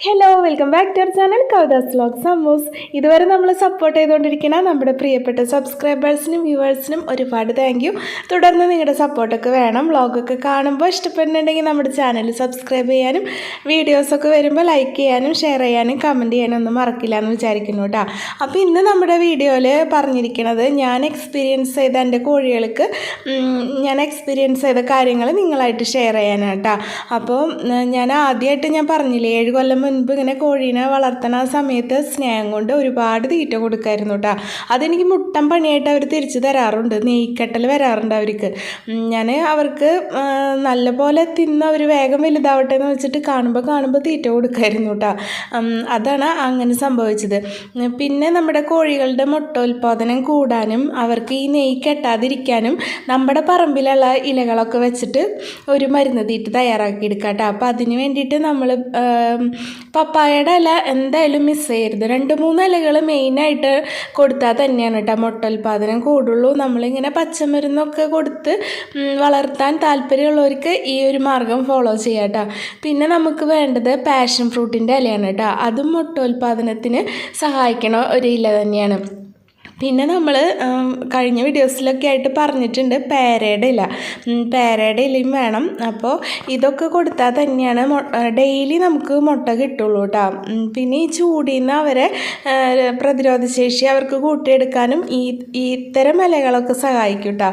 Hello welcome back to our channel Kavitha's vlog സമൂസ് ഇതുവരെ നമ്മൾ support ചെയ്തുകൊണ്ടിരിക്കുന്ന നമ്മുടെ പ്രിയപ്പെട്ട സബ്സ്ക്രൈബേഴ്സിനും വ്യൂവേഴ്സിനും ഒരുപാട് താങ്ക് യു തുടർന്ന് നിങ്ങളുടെ സപ്പോർട്ടൊക്കെ വേണം. വ്ളോഗൊക്കെ കാണുമ്പോൾ ഇഷ്ടപ്പെടുന്നുണ്ടെങ്കിൽ നമ്മുടെ ചാനൽ സബ്സ്ക്രൈബ് ചെയ്യാനും വീഡിയോസൊക്കെ വരുമ്പോൾ ലൈക്ക് ചെയ്യാനും ഷെയർ ചെയ്യാനും കമന്റ് ചെയ്യാനും ഒന്നും മറക്കില്ല എന്ന് വിചാരിക്കുന്നു കേട്ടോ അപ്പോൾ ഇന്ന് നമ്മുടെ വീഡിയോയിൽ പറഞ്ഞിരിക്കുന്നത് ഞാൻ എക്സ്പീരിയൻസ് ചെയ്ത എന്റെ കോഴികൾക്ക് ഞാൻ എക്സ്പീരിയൻസ് ചെയ്ത കാര്യങ്ങൾ നിങ്ങളായിട്ട് ഷെയർ ചെയ്യാനാണ് കേട്ടോ അപ്പോൾ ഞാൻ ആദ്യമായിട്ട് ഞാൻ പറഞ്ഞില്ലേ ഏഴ് കൊല്ലം മുൻപ് ഇങ്ങനെ കോഴീനെ വളർത്തണ സമയത്ത് സ്നേഹം കൊണ്ട് ഒരുപാട് തീറ്റ കൊടുക്കായിരുന്നു കേട്ടോ അതെനിക്ക് മുട്ടൻ പണിയായിട്ട് അവർ തിരിച്ചു തരാറുണ്ട്. നെയ്ക്കട്ടൽ വരാറുണ്ട് അവർക്ക്. ഞാൻ അവർക്ക് നല്ലപോലെ നല്ല പോലെ തിന്ന് അവർ വേഗം വലുതാവട്ടെ എന്ന് വെച്ചിട്ട് കാണുമ്പോൾ കാണുമ്പോൾ തീറ്റ കൊടുക്കായിരുന്നു കേട്ടോ അതാണ് അങ്ങനെ സംഭവിച്ചത്. പിന്നെ നമ്മുടെ കോഴികളുടെ മുട്ടോൽപാദനം കൂടാനും അവർക്ക് ഈ നെയ് കെട്ടാതിരിക്കാനും നമ്മുടെ പറമ്പിലുള്ള ഇലകളൊക്കെ വെച്ചിട്ട് ഒരു മരുന്ന് തീറ്റ തയ്യാറാക്കി എടുക്കാം കേട്ടോ അപ്പോൾ അതിന് വേണ്ടിയിട്ട് നമ്മൾ പപ്പായയുടെ ഇല എന്തായാലും മിസ് ചെയ്യരുത് രണ്ട് മൂന്ന് ഇലകൾ മെയിനായിട്ട് കൊടുത്താൽ തന്നെയാണ് കേട്ടോ മുട്ട ഉൽപ്പാദനം കൂടുള്ളൂ. നമ്മളിങ്ങനെ പച്ചമരുന്നൊക്കെ കൊടുത്ത് വളർത്താൻ താല്പര്യമുള്ളവർക്ക് ഈ ഒരു മാർഗം ഫോളോ ചെയ്യാം പിന്നെ നമുക്ക് വേണ്ടത് പാഷൻ ഫ്രൂട്ടിന്റെ ഇലയാണ് കേട്ടോ അതും മുട്ടോൽപാദനത്തിന് സഹായിക്കണ ഒരു ഇല തന്നെയാണ്. പിന്നെ നമ്മൾ കഴിഞ്ഞ വീഡിയോസിലൊക്കെ ആയിട്ട് പറഞ്ഞിട്ടുണ്ട് പേരയുടെ ഇല. പേരയുടെ ഇലയും വേണം. അപ്പോൾ ഇതൊക്കെ കൊടുത്താൽ തന്നെയാണ് ഡെയിലി നമുക്ക് മുട്ട കിട്ടുള്ളൂ കേട്ടോ പിന്നെ ഈ ചൂടിൽ നിന്ന് അവരെ പ്രതിരോധശേഷി അവർക്ക് കൂട്ടിയെടുക്കാനും ഈ ഇത്തരം ഇലകളൊക്കെ സഹായിക്കും കേട്ടോ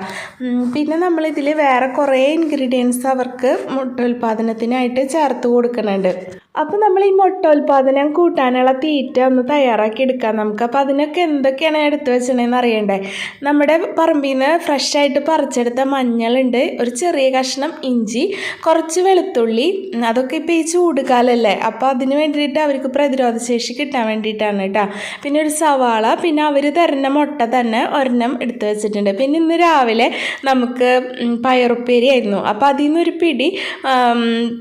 പിന്നെ നമ്മളിതിൽ വേറെ കുറേ ഇൻഗ്രീഡിയൻസ് അവർക്ക് മുട്ട ഉൽപ്പാദനത്തിനായിട്ട് ചേർത്ത് കൊടുക്കുന്നുണ്ട് അപ്പോൾ നമ്മൾ ഈ മുട്ട ഉൽപ്പാദനം കൂട്ടാനുള്ള തീറ്റ ഒന്ന് തയ്യാറാക്കി എടുക്കാം നമുക്ക്. അപ്പോൾ അതിനൊക്കെ എന്തൊക്കെയാണ് എടുത്തു വെച്ചിട്ടുണ്ടെന്ന് അറിയണ്ടേ? നമ്മുടെ പറമ്പിൽ നിന്ന് ഫ്രഷായിട്ട് പറിച്ചെടുത്ത മഞ്ഞളുണ്ട് ഒരു ചെറിയ കഷ്ണം ഇഞ്ചി കുറച്ച് വെളുത്തുള്ളി അതൊക്കെ ഇപ്പോൾ ഈ ചൂടുകാലല്ലേ? അപ്പോൾ അതിന് വേണ്ടിയിട്ട് അവർക്ക് പ്രതിരോധശേഷി കിട്ടാൻ വേണ്ടിയിട്ടാണ് കേട്ടോ പിന്നെ ഒരു സവാള പിന്നെ അവർ തരുന്ന മുട്ട തന്നെ ഒരെണ്ണം എടുത്തു വെച്ചിട്ടുണ്ട്. പിന്നെ ഇന്ന് രാവിലെ നമുക്ക് പയറുപ്പേരി ആയിരുന്നു. അപ്പോൾ അതിൽ നിന്നൊരു പിടി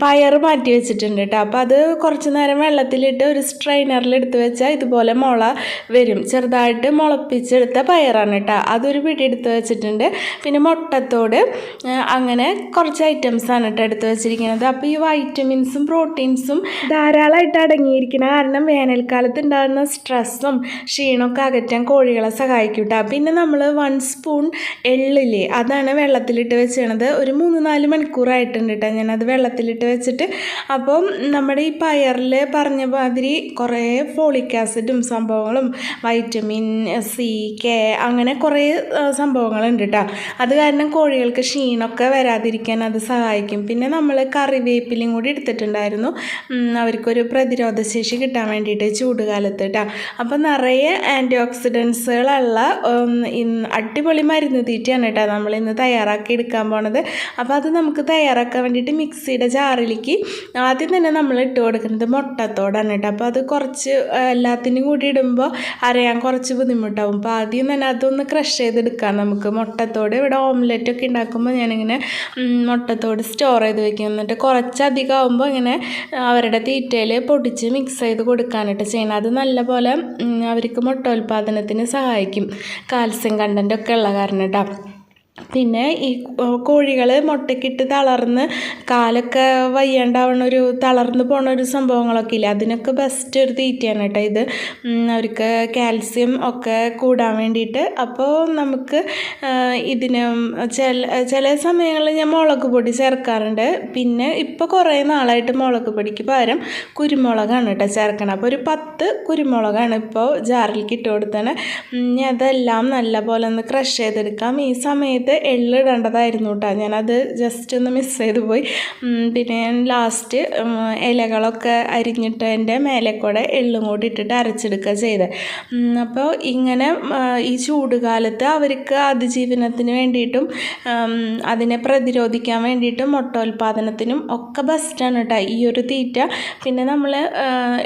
പയർ മാറ്റി വെച്ചിട്ടുണ്ട് കേട്ടോ അപ്പോൾ അത് കുറച്ച് നേരം വെള്ളത്തിലിട്ട് ഒരു സ്ട്രെയിനറിൽ എടുത്ത് വെച്ചാൽ ഇതുപോലെ മുള വരും. ചെറുതായിട്ട് മുളപ്പിച്ചെടുത്ത പയറാണ് കേട്ടോ അതൊരു പിടി എടുത്ത് വെച്ചിട്ടുണ്ട്. പിന്നെ മുട്ടത്തോട് അങ്ങനെ കുറച്ച് ഐറ്റംസാണ് കേട്ടോ എടുത്ത് വെച്ചിരിക്കുന്നത്. അപ്പോൾ ഈ വൈറ്റമിൻസും പ്രോട്ടീൻസും ധാരാളമായിട്ട് അടങ്ങിയിരിക്കുന്ന കാരണം വേനൽക്കാലത്ത് ഉണ്ടാകുന്ന സ്ട്രെസ്സും ക്ഷീണമൊക്കെ അകറ്റാൻ കോഴികളെ സഹായിക്കും കേട്ടോ പിന്നെ നമ്മൾ വൺ സ്പൂൺ എള്ളില്ലേ അതാണ് വെള്ളത്തിലിട്ട് വെച്ചിരുന്നത് ഒരു മൂന്ന് നാല് മണിക്കൂറായിട്ടുണ്ട് കേട്ടോ ഞാനത് വെള്ളത്തിലിട്ട് വെച്ചിട്ട്. അപ്പോൾ നമ്മുടെ ഈ പയറിൽ പറഞ്ഞ മാതിരി കുറേ ഫോളിക് ആസിഡും സംഭവങ്ങളും വൈറ്റമിൻ സി കെ അങ്ങനെ കുറേ സംഭവങ്ങളുണ്ട് കേട്ടോ അത് കാരണം കോഴികൾക്ക് ക്ഷീണമൊക്കെ വരാതിരിക്കാൻ അത് സഹായിക്കും. പിന്നെ നമ്മൾ കറിവേപ്പിലയും കൂടി എടുത്തിട്ടുണ്ടായിരുന്നു. അവർക്കൊരു പ്രതിരോധശേഷി കിട്ടാൻ വേണ്ടിയിട്ട് ചൂടുകാലത്ത് കേട്ടോ അപ്പോൾ നിറയെ ആന്റി ഓക്സിഡൻസുകളുള്ള അടിപൊളി മരുന്ന് തീറ്റയാണ് കേട്ടോ നമ്മൾ ഇന്ന് തയ്യാറാക്കി എടുക്കാൻ പോണത്. അപ്പോൾ അത് നമുക്ക് തയ്യാറാക്കാൻ വേണ്ടിയിട്ട് മിക്സിയുടെ ജാറിലേക്ക് ആദ്യം തന്നെ നമ്മൾ ഇട്ട് കൊടുക്കുന്നത് മുട്ടത്തോടാണ് കേട്ടോ. അപ്പോൾ അത് കുറച്ച് എല്ലാത്തിനും കൂടി ഇടുമ്പോൾ അറിയാൻ കുറച്ച് ബുദ്ധിമുട്ടാവും. അപ്പോൾ ആദ്യം തന്നെ അതൊന്ന് ക്രഷ് ചെയ്തെടുക്കാം. നമുക്ക് മുട്ടത്തോട് ഇവിടെ ഓംലെറ്റ് ഒക്കെ ഉണ്ടാക്കുമ്പോൾ ഞാനിങ്ങനെ മുട്ടത്തോട് സ്റ്റോർ ചെയ്ത് വെക്കും. എന്നിട്ട് കുറച്ചധികം ആകുമ്പോൾ ഇങ്ങനെ അവരുടെ തീറ്റയിൽ പൊടിച്ച് മിക്സ് ചെയ്ത് കൊടുക്കാനായിട്ട് ചെയ്യണം അത് നല്ലപോലെ അവർക്ക് അവർക്ക് മുട്ടോൽപാദനത്തിന് സഹായിക്കും. കാൽസ്യം കണ്ടന്റ് ഒക്കെ ഉള്ള കാരണം കേട്ടോ. പിന്നെ ഈ കോഴികൾ മുട്ടയ്ക്കിട്ട് തളർന്ന് കാലൊക്കെ വയ്യാണ്ടാവണ ഒരു തളർന്ന് പോണ ഒരു സംഭവങ്ങളൊക്കെ ഇല്ല? അതിനൊക്കെ ബെസ്റ്റ് ഒരു തീറ്റയാണ് കേട്ടോ ഇത്. അവർക്ക് കാൽസ്യം ഒക്കെ കൂടാൻ വേണ്ടിയിട്ട്. അപ്പോൾ നമുക്ക് ഇതിന് ചില ചില സമയങ്ങളിൽ ഞാൻ മുളക് പൊടി ചേർക്കാറുണ്ട്. പിന്നെ ഇപ്പോൾ കുറേ നാളായിട്ട് മുളക് പൊടിക്ക് പകരം കുരുമുളകാണ് കേട്ടോ ചേർക്കണം. അപ്പോൾ ഒരു പത്ത് കുരുമുളകാണ് ഇപ്പോൾ ജാറിലേക്ക് ഇട്ട് കൊടുത്തത് ഞാൻ അതെല്ലാം നല്ല പോലെ ഒന്ന് ക്രഷ് ചെയ്തെടുക്കാം. ഈ സമയത്ത് എള്ളിടേണ്ടതായിരുന്നു കേട്ടോ. ഞാനത് ജസ്റ്റ് ഒന്ന് മിസ് ചെയ്ത് പോയി. പിന്നെ ഞാൻ ലാസ്റ്റ് ഇലകളൊക്കെ അരിഞ്ഞിട്ട് എന്റെ മേലെ കൂടെ എള്ളും കൂടി ഇട്ടിട്ട് അരച്ചെടുക്കുക ചെയ്തത് അപ്പോൾ ഇങ്ങനെ ഈ ചൂടുകാലത്ത് അവർക്ക് അതിജീവനത്തിന് വേണ്ടിയിട്ടും അതിനെ പ്രതിരോധിക്കാൻ വേണ്ടിയിട്ടും മുട്ടോൽപാദനത്തിനും ഒക്കെ ബെസ്റ്റാണ് കേട്ടോ. ഈ ഒരു തീറ്റ. പിന്നെ നമ്മൾ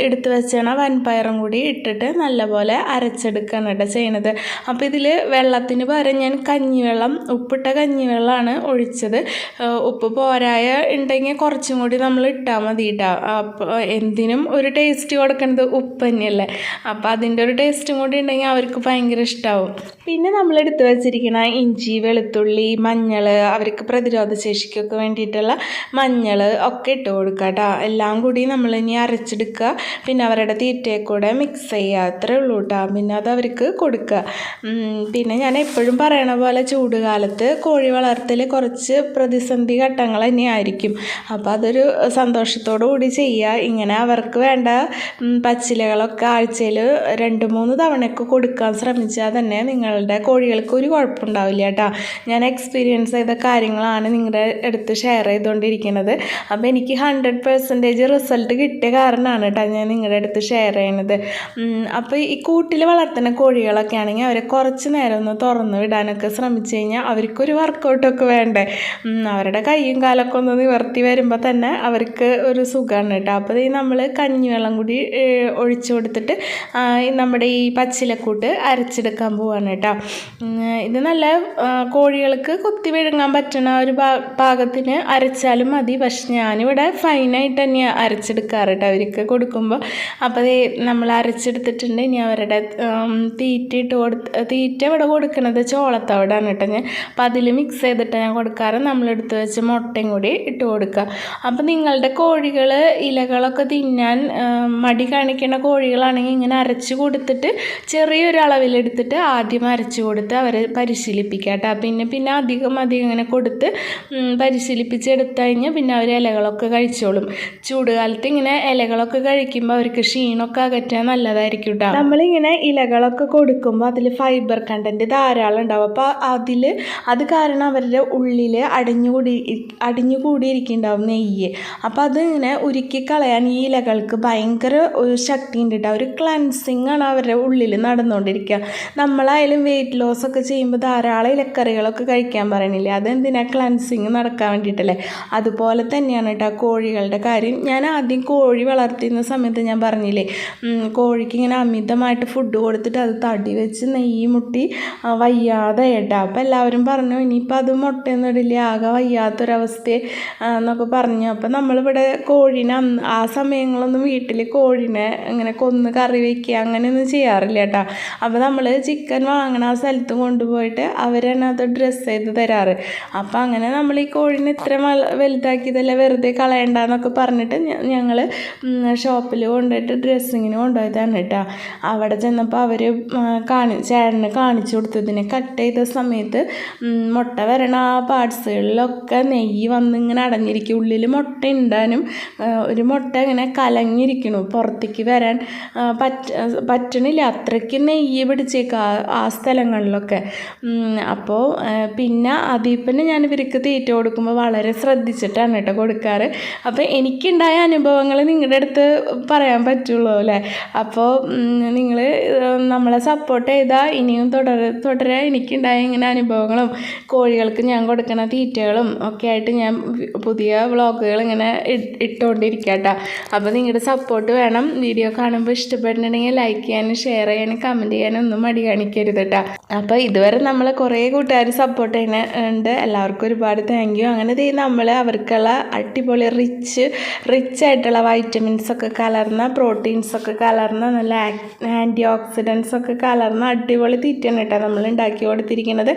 എടുത്തു വെച്ചണ വൻപയറും കൂടി ഇട്ടിട്ട് നല്ലപോലെ അരച്ചെടുക്കുകയാണ് കേട്ടോ ചെയ്യണത്. അപ്പോൾ ഇതിൽ വെള്ളത്തിന് പകരം ഞാൻ കഞ്ഞിവെള്ളം ഉപ്പിട്ട കഞ്ഞിവെള്ളമാണ് ഒഴിച്ചത്. ഉപ്പ് പോരായ ഉണ്ടെങ്കിൽ കുറച്ചും കൂടി നമ്മൾ ഇട്ടാൽ മതി കേട്ടോ അപ്പോൾ എന്തിനും ഒരു ടേസ്റ്റ് കൊടുക്കുന്നത് ഉപ്പ് തന്നെയല്ലേ. അപ്പോൾ അതിന്റെ ഒരു ടേസ്റ്റും കൂടി ഉണ്ടെങ്കിൽ അവർക്ക് ഭയങ്കര ഇഷ്ടമാവും പിന്നെ നമ്മൾ എടുത്തു വച്ചിരിക്കുന്ന ഇഞ്ചി വെളുത്തുള്ളി മഞ്ഞൾ അവർക്ക് പ്രതിരോധ ശേഷിക്കൊക്കെ വേണ്ടിയിട്ടുള്ള മഞ്ഞൾ ഒക്കെ ഇട്ട് കൊടുക്കുക കേട്ടോ എല്ലാം കൂടി നമ്മൾ ഇനി അരച്ചെടുക്കുക. പിന്നെ അവരുടെ തീറ്റയെ കൂടെ മിക്സ് ചെയ്യുക. അത്രേ ഉള്ളൂ കേട്ടോ പിന്നെ അത് അവർക്ക് കൊടുക്കുക. പിന്നെ ഞാൻ എപ്പോഴും പറയണ പോലെ ചൂടുകാലത്ത് കോഴി വളർത്തൽ കുറച്ച് പ്രതിസന്ധി ഘട്ടങ്ങൾ തന്നെയായിരിക്കും. അപ്പോൾ അതൊരു സന്തോഷത്തോടു കൂടി ചെയ്യുക ഇങ്ങനെ അവർക്ക് വേണ്ട പച്ചിലകളൊക്കെ ആഴ്ചയിൽ രണ്ട് മൂന്ന് തവണയൊക്കെ കൊടുക്കാൻ ശ്രമിച്ചാൽ തന്നെ നിങ്ങളുടെ കോഴികൾക്ക് ഒരു കുഴപ്പമുണ്ടാവില്ല കേട്ടോ. ഞാൻ എക്സ്പീരിയൻസ് ചെയ്ത കാര്യങ്ങളാണ് നിങ്ങളുടെ അടുത്ത് ഷെയർ ചെയ്തുകൊണ്ടിരിക്കുന്നത് അപ്പോൾ എനിക്ക് ഹൺഡ്രഡ് പെർസെന്റേജ് റിസൾട്ട് കിട്ടിയ കാരണമാണ് കേട്ടോ ഞാൻ നിങ്ങളുടെ അടുത്ത് ഷെയർ ചെയ്യണത്. അപ്പോൾ ഈ കൂട്ടിൽ വളർത്തുന്ന കോഴികളൊക്കെ ആണെങ്കിൽ അവരെ കുറച്ച് നേരം ഒന്ന് തുറന്നു വിടാനൊക്കെ ശ്രമിച്ചു കഴിഞ്ഞാൽ അവർക്കൊരു വർക്കൗട്ടൊക്കെ വേണ്ടേ. അവരുടെ കൈയും കാലൊക്കെ ഒന്ന് നിവർത്തി വരുമ്പോൾ തന്നെ അവർക്ക് ഒരു സുഖമാണ് കേട്ടോ. അപ്പോൾ ഈ നമ്മൾ കഞ്ഞിവെള്ളം കൂടി ഒഴിച്ചു കൊടുത്തിട്ട് നമ്മുടെ ഈ പച്ചിലക്കൂട്ട് അരച്ചെടുക്കാൻ പോവാണ് കേട്ടോ. ഇത് നല്ല കോഴികൾക്ക് കുത്തി വിഴുങ്ങാൻ പറ്റുന്ന ഒരു പാകത്തിന് അരച്ചാലും മതി. പക്ഷെ ഞാനിവിടെ ഫൈനായിട്ട് തന്നെയാണ് അരച്ചെടുക്കാറ് കേട്ടോ അവർക്ക് കൊടുക്കുമ്പോൾ അപ്പോൾ നമ്മൾ അരച്ചെടുത്തിട്ടുണ്ട്. ഇനി അവരുടെ തീറ്റ ഇട്ട് കൊടുത്ത് തീറ്റ ഇവിടെ കൊടുക്കുന്നത് ചോളത്തവിടാണ് കേട്ടോ ഞാൻ. അപ്പോൾ അതിൽ മിക്സ് ചെയ്തിട്ട് ഞാൻ കൊടുക്കാറ്. നമ്മളെടുത്ത് വെച്ച് മുട്ടയും കൂടി ഇട്ട് കൊടുക്കുക. അപ്പം നിങ്ങളുടെ കോഴികൾ ഇലകളൊക്കെ തിന്നാൻ മടി കാണിക്കുന്ന കോഴികളാണെങ്കിൽ ഇങ്ങനെ അരച്ച് കൊടുത്തിട്ട് ചെറിയൊരു അളവിലെടുത്തിട്ട് ആദ്യം അരച്ച് കൊടുത്ത് അവരെ പരിശീലിപ്പിക്കുക കേട്ടോ. പിന്നെ പിന്നെ അധികം അധികം ഇങ്ങനെ കൊടുത്ത് പരിശീലിപ്പിച്ചെടുത്ത് കഴിഞ്ഞാൽ പിന്നെ അവർ ഇലകളൊക്കെ കഴിച്ചോളും. ചൂടുകാലത്ത് ഇങ്ങനെ ഇലകളൊക്കെ കഴിക്കുമ്പോൾ അവർക്ക് ക്ഷീണമൊക്കെ അകറ്റാൻ നല്ലതായിരിക്കും കേട്ടോ. നമ്മളിങ്ങനെ ഇലകളൊക്കെ കൊടുക്കുമ്പോൾ അതിൽ ഫൈബർ കണ്ടന്റ് ധാരാളം ഉണ്ടാവും. അപ്പോൾ അതിൽ അത് കാരണം അവരുടെ ഉള്ളിൽ അടിഞ്ഞുകൂടി അടിഞ്ഞുകൂടിയിരിക്കുന്നുണ്ടാവും നെയ്യ്. അപ്പം അതിങ്ങനെ ഉരുക്കി കളയാൻ ഈ ഇലകൾക്ക് ഭയങ്കര ഒരു ശക്തി ഉണ്ട് ഒരു ക്ലൻസിങ് ആണ് അവരുടെ ഉള്ളിൽ നടന്നുകൊണ്ടിരിക്കുക. നമ്മളായാലും വെയിറ്റ് ലോസ് ഒക്കെ ചെയ്യുമ്പോൾ ധാരാളം ഇലക്കറികളൊക്കെ കഴിക്കാൻ പറയണില്ലേ? അതെന്തിനാ ക്ലൻസിങ് നടക്കാൻ വേണ്ടിയിട്ടല്ലേ? അതുപോലെ തന്നെയാണ് കേട്ടോ കോഴികളുടെ കാര്യം. ഞാൻ ആദ്യം കോഴി വളർത്തിയിരുന്ന സമയത്ത് ഞാൻ പറഞ്ഞില്ലേ കോഴിക്ക് ഇങ്ങനെ അമിതമായിട്ട് ഫുഡ് കൊടുത്തിട്ട് അത് തടി വെച്ച് നെയ്യ് മുട്ടി വയ്യാതെ ഇട്ടാ അപ്പോൾ എല്ലാവരും പറഞ്ഞു ഇനിയിപ്പോൾ അത് മുട്ടയൊന്നും ഇടില്ല ആകെ വയ്യാത്തൊരവസ്ഥയെ ആ, എന്നൊക്കെ പറഞ്ഞു. അപ്പോൾ നമ്മളിവിടെ കോഴീനെ ആ സമയങ്ങളൊന്നും വീട്ടിൽ കോഴീനെ ഇങ്ങനെ കൊന്ന് കറി വയ്ക്കുക അങ്ങനെയൊന്നും ചെയ്യാറില്ല കേട്ടോ. അപ്പോൾ നമ്മൾ ചിക്കൻ വാങ്ങണ ആ സ്ഥലത്ത് കൊണ്ടുപോയിട്ട് അവരാണ് അത് ഡ്രസ്സ് ചെയ്ത് തരാറ്. അപ്പോൾ അങ്ങനെ നമ്മൾ ഈ കോഴീനെ ഇത്ര വലുതാക്കിയതല്ല വെറുതെ കളയണ്ടെന്നൊക്കെ പറഞ്ഞിട്ട് ഞങ്ങൾ ഷോപ്പിൽ കൊണ്ടുപോയിട്ട് ഡ്രസ്സിങ്ങിന് കൊണ്ടുപോയതാണ് കേട്ടോ. അവിടെ ചെന്നപ്പോൾ അവർ കാണി ചേട്ടന് കാണിച്ചു കൊടുത്തതിനെ കട്ട് ചെയ്ത സമയത്ത് മുട്ട വരണ ആ പാർട്സുകളിലൊക്കെ നെയ്യ് വന്ന് ഇങ്ങനെ അടഞ്ഞിരിക്കും. ഉള്ളിൽ മുട്ട ഉണ്ടാനും ഒരു മുട്ട ഇങ്ങനെ കലങ്ങിയിരിക്കണു പുറത്തേക്ക് വരാൻ. പറ്റ പറ്റണില്ല അത്രയ്ക്ക് നെയ്യ് പിടിച്ചേക്കുക ആ സ്ഥലങ്ങളിലൊക്കെ. അപ്പോൾ പിന്നെ അതിപ്പന്നെ ഞാൻ ഇവർക്ക് തീറ്റ കൊടുക്കുമ്പോൾ വളരെ ശ്രദ്ധിച്ചിട്ടാണ് കേട്ടോ കൊടുക്കാറ്. അപ്പോൾ എനിക്കുണ്ടായ അനുഭവങ്ങൾ നിങ്ങളുടെ അടുത്ത് പറയാൻ പറ്റുള്ളൂ അല്ലേ? അപ്പോൾ നിങ്ങൾ നമ്മളെ സപ്പോർട്ട് ചെയ്താൽ ഇനിയും തുടര തുടരാ എനിക്കുണ്ടായ ഇങ്ങനെ അനുഭവങ്ങളും കോഴികൾക്ക് ഞാൻ കൊടുക്കുന്ന തീറ്റകളും ഒക്കെ ആയിട്ട് ഞാൻ പുതിയ വ്ളോഗുകൾ ഇങ്ങനെ ഇട്ടുകൊണ്ടിരിക്കാം അപ്പോൾ നിങ്ങളുടെ സപ്പോർട്ട് വേണം. വീഡിയോ കാണുമ്പോൾ ഇഷ്ടപ്പെട്ടിട്ടുണ്ടെങ്കിൽ ലൈക്ക് ചെയ്യാനും ഷെയർ ചെയ്യാനും കമന്റ് ചെയ്യാനും ഒന്നും മടി കാണിക്കരുത് കേട്ടോ അപ്പോൾ ഇതുവരെ നമ്മളെ കുറേ കൂട്ടുകാർ സപ്പോർട്ട് ചെയ്യുന്ന ഉണ്ട് എല്ലാവർക്കും ഒരുപാട് താങ്ക് യു അങ്ങനെ ദേ നമ്മൾ അവർക്കുള്ള അടിപൊളി റിച്ച് റിച്ച് ആയിട്ടുള്ള വൈറ്റമിൻസ് ഒക്കെ കലർന്ന പ്രോട്ടീൻസ് ഒക്കെ കലർന്ന നല്ല ആന്റി ഓക്സിഡൻസ് ഒക്കെ കലർന്ന അടിപൊളി തീറ്റയാണ് കേട്ടോ നമ്മൾ ഉണ്ടാക്കി കൊടുത്തിരിക്കുന്നത്.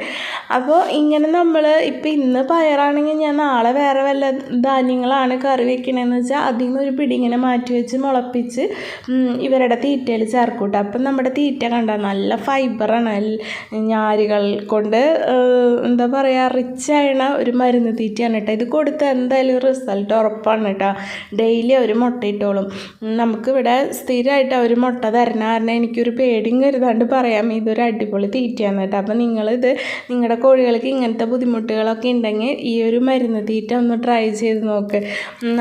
അപ്പോൾ ഇങ്ങനെ നമ്മൾ ഇപ്പം ഇന്ന് പയറാണെങ്കിൽ ഞാൻ നാളെ വേറെ വല്ല ധാന്യങ്ങളാണ് കറി വെക്കണമെന്ന് വെച്ചാൽ അതിൽ നിന്ന് ഒരു പിടി ഇങ്ങനെ മാറ്റി വെച്ച് മുളപ്പിച്ച് ഇവരുടെ തീറ്റയിൽ ചേർക്കൂട്ടോ. അപ്പം നമ്മുടെ തീറ്റ കണ്ട നല്ല ഫൈബറാണ് ഞാരുകൾ കൊണ്ട് എന്താ പറയുക റിച്ച് ആയണ ഒരു മരുന്ന് തീറ്റയാണ് കേട്ടോ. ഇത് കൊടുത്ത് എന്തായാലും റിസൾട്ട് ഉറപ്പാണ് കേട്ടോ. ഡെയിലി ഒരു മുട്ട ഇട്ടോളും. നമുക്കിവിടെ സ്ഥിരമായിട്ട് അവർ മുട്ട തരണ കാരണം എനിക്കൊരു പേടിയും കരുതാണ്ട് പറയാം. ഇതൊരു അടിപൊളി തീറ്റയാണ് കേട്ടോ. അപ്പം നിങ്ങളിത് നിങ്ങളുടെ കോഴികൾക്ക് ഇങ്ങനത്തെ ബുദ്ധിമുട്ടുകളൊക്കെ ഉണ്ടെങ്കിൽ ഈ ഒരു മരുന്ന് തീറ്റ ഒന്ന് ട്രൈ ചെയ്ത് നോക്ക്.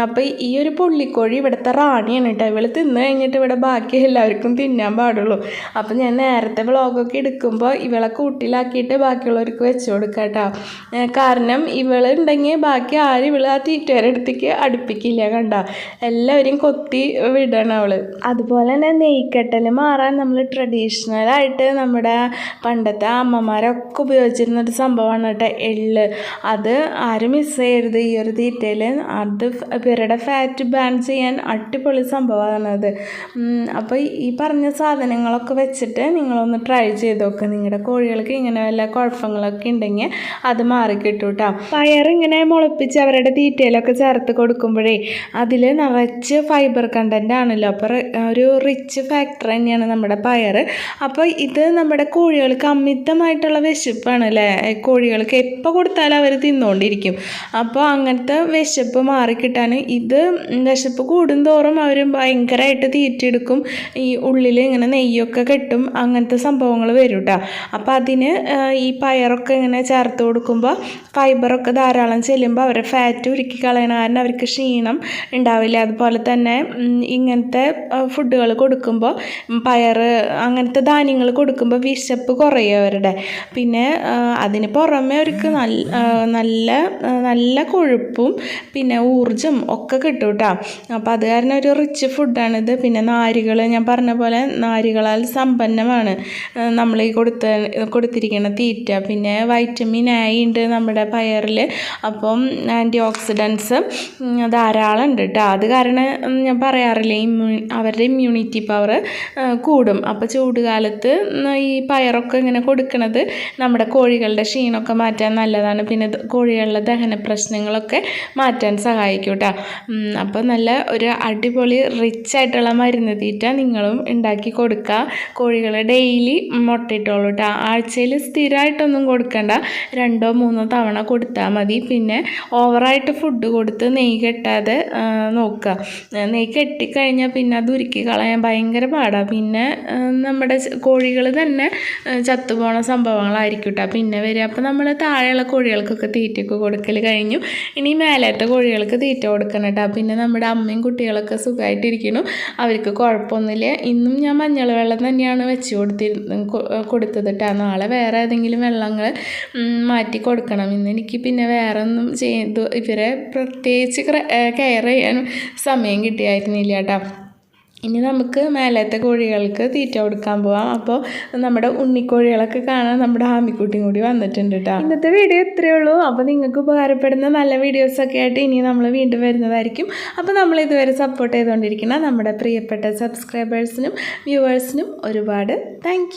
അപ്പോൾ ഈ ഒരു പുള്ളിക്കോഴി ഇവിടുത്തെ റാണിയാണ് കേട്ടോ ഇവൾ തിന്ന് കഴിഞ്ഞിട്ട് ഇവിടെ ബാക്കി എല്ലാവർക്കും തിന്നാൻ പാടുള്ളൂ. അപ്പം ഞാൻ നേരത്തെ വ്ളോഗൊക്കെ എടുക്കുമ്പോൾ ഇവളെ കൂട്ടിലാക്കിയിട്ട് ബാക്കിയുള്ളവർക്ക് വെച്ച് കൊടുക്കാം കേട്ടോ കാരണം ഇവളുണ്ടെങ്കിൽ ബാക്കി ആരും ഇവൾ ആ തീറ്റേരെ അടുത്തേക്ക് അടുപ്പിക്കില്ല കണ്ട. എല്ലാവരെയും കൊത്തി വിടണം അവൾ. അതുപോലെ തന്നെ നെയ്ക്കെട്ടൽ മാറാൻ നമ്മൾ ട്രഡീഷണൽ ആയിട്ട് നമ്മുടെ പണ്ടത്തെ അമ്മമാരൊക്കെ ഉപയോഗിച്ചിരുന്ന ഒരു സംഭവമാണ് കേട്ടോ എള്ള്. അത് ആരും മിസ് ചെയ്യരുത്. ഈ ഒരു തീറ്റയിൽ അത് ഇവരുടെ ഫാറ്റ് ബാൻ ചെയ്യാൻ അടിപൊളി സംഭവമാണ് അത്. അപ്പോൾ ഈ പറഞ്ഞ സാധനങ്ങളൊക്കെ വെച്ചിട്ട് നിങ്ങളൊന്ന് ട്രൈ ചെയ്ത് നോക്കുക നിങ്ങളുടെ കോഴികൾക്ക് ഇങ്ങനെ വല്ല കുഴപ്പങ്ങളൊക്കെ ഉണ്ടെങ്കിൽ അത് മാറിക്കിട്ടും കേട്ടോ ഇങ്ങനെ മുളപ്പിച്ച് അവരുടെ തീറ്റയിലൊക്കെ ചേർത്ത് കൊടുക്കുമ്പോഴേ അതിൽ നിറച്ച് ഫൈബർ കണ്ടന്റ് ആണല്ലോ. അപ്പോൾ ഒരു റിച്ച് ഫാക്ടർ തന്നെയാണ് നമ്മുടെ പയർ അപ്പോൾ ഇത് നമ്മുടെ കോഴികൾക്ക് അമിതമായിട്ടുള്ള വിശപ്പാണ് അല്ലേ കോഴികൾക്ക് എപ്പോൾ കൊടുത്താലും അവർ തിന്നുകൊണ്ടിരിക്കും അപ്പോൾ അങ്ങനത്തെ വിശപ്പ് മാറിക്കിട്ടാൻ ഇത് വിശപ്പ് കൂടുന്തോറും അവർ ഭയങ്കരമായിട്ട് തീറ്റെടുക്കും ഈ ഉള്ളിൽ ഇങ്ങനെ നെയ്യൊക്കെ കെട്ടും അങ്ങനത്തെ സംഭവങ്ങൾ വരും കേട്ടോ അപ്പോൾ അതിന് ഈ പയറൊക്കെ ഇങ്ങനെ ചേർത്ത് കൊടുക്കുമ്പോൾ ഫൈബറൊക്കെ ധാരാളം ചെല്ലുമ്പോൾ അവരെ ഫാറ്റ് ഉരുക്കി കളയണ കാരണം അവർക്ക് ക്ഷീണം ഉണ്ടാവില്ല അതുപോലെ തന്നെ ഇങ്ങനത്തെ ഫുഡുകൾ കൊടുക്കുമ്പോൾ പയർ അങ്ങനത്തെ ധാന്യങ്ങൾ കൊടുക്കുമ്പോൾ വിശപ്പ് കുറയും അവരുടെ. പിന്നെ അതിന് പുറമെ അവർക്ക് നല്ല നല്ല നല്ല കൊഴുപ്പും പിന്നെ ഊർജം ഒക്കെ കിട്ടും കേട്ടോ അപ്പോൾ അത് കാരണം ഒരു റിച്ച് ഫുഡാണിത് പിന്നെ നാരുകൾ ഞാൻ പറഞ്ഞ പോലെ നാരുകളാൽ സമ്പന്നമാണ്. നമ്മൾ ഈ കൊടുത്ത കൊടുത്തിരിക്കുന്ന തീറ്റ. പിന്നെ വൈറ്റമിൻ എ ഉണ്ട് നമ്മുടെ പയറിൽ അപ്പം ആന്റി ഓക്സിഡൻസ് ധാരാളം ഉണ്ട് കേട്ടോ അത് കാരണം ഞാൻ പറയാറില്ല ഇമ്മ്യൂ അവരുടെ ഇമ്മ്യൂണിറ്റി പവർ കൂടും. അപ്പോൾ ചൂടുകാലത്ത് ഈ പയറൊക്കെ ഇങ്ങനെ കൊടുക്കുന്നത് നമ്മുടെ കോഴികളുടെ ക്ഷീണമൊക്കെ മാറ്റാൻ നല്ലതാണ്. പിന്നെ കോഴികളുടെ ദഹന പ്രശ്നങ്ങളൊക്കെ മാറ്റാൻ സഹായിക്കും കേട്ടോ അപ്പോൾ നല്ല ഒരു അടിപൊളി റിച്ച് ആയിട്ടുള്ള മരുന്ന് തീറ്റ നിങ്ങളും ഉണ്ടാക്കി കൊടുക്കുക കോഴികൾ ഡെയിലി മുട്ടയിട്ടോളൂ കേട്ടോ ആഴ്ചയിൽ സ്ഥിരമായിട്ടൊന്നും കൊടുക്കണ്ട. രണ്ടോ മൂന്നോ തവണ കൊടുത്താൽ മതി. പിന്നെ ഓവറായിട്ട് ഫുഡ് കൊടുത്ത് നെയ് കെട്ടാതെ നോക്കുക നെയ് കെട്ടിക്കഴിഞ്ഞാൽ പിന്നെ അത് ഉരുക്കി കളയാൻ ഭയങ്കര പാടാണ് പിന്നെ നമ്മുടെ കോഴികൾ തന്നെ ചത്തുപോണ സംഭവങ്ങളായിരിക്കും കേട്ടോ പിന്നെ വരിക. അപ്പോൾ നമ്മൾ താഴെയുള്ള കോഴികൾക്കൊക്കെ തീറ്റയൊക്കെ കൊടുക്കൽ കഴിഞ്ഞു. ഇനി മേലത്തെ കോഴികൾക്ക് തീറ്റ കൊടുക്കണം കേട്ടോ. പിന്നെ നമ്മുടെ അമ്മയും കുട്ടികളൊക്കെ സുഖമായിട്ടിരിക്കണം അവർക്ക് കുഴപ്പമൊന്നുമില്ല. ഇന്നും ഞാൻ മഞ്ഞൾ വെള്ളം തന്നെയാണ് വെച്ച് കൊടുത്തിരുന്ന കൊടുത്തത് കേട്ടോ. നാളെ വേറെ ഏതെങ്കിലും വെള്ളങ്ങൾ മാറ്റി കൊടുക്കണം. ഇന്ന് എനിക്ക് പിന്നെ വേറെ ഒന്നും ചെയ്തു ഇവരെ പ്രത്യേകിച്ച് കെയർ ചെയ്യാൻ സമയം കിട്ടിയായിരുന്നില്ല കേട്ടോ. ഇനി നമുക്ക് മേലത്തെ കോഴികൾക്ക് തീറ്റ കൊടുക്കാൻ പോവാം. അപ്പോൾ നമ്മുടെ ഉണ്ണിക്കോഴികളൊക്കെ കാണാൻ നമ്മുടെ ഹാമിക്കുട്ടിയും കൂടി വന്നിട്ടുണ്ട് കേട്ടോ ഇന്നത്തെ വീഡിയോ ഇത്രയേ ഉള്ളൂ. അപ്പോൾ നിങ്ങൾക്ക് ഉപകാരപ്പെടുന്ന നല്ല വീഡിയോസൊക്കെ ആയിട്ട് ഇനി നമ്മൾ വീണ്ടും വരുന്നതായിരിക്കും. അപ്പോൾ നമ്മൾ ഇതുവരെ സപ്പോർട്ട് ചെയ്തുകൊണ്ടിരിക്കുന്ന നമ്മുടെ പ്രിയപ്പെട്ട സബ്സ്ക്രൈബേഴ്സിനും വ്യൂവേഴ്സിനും ഒരുപാട് താങ്ക്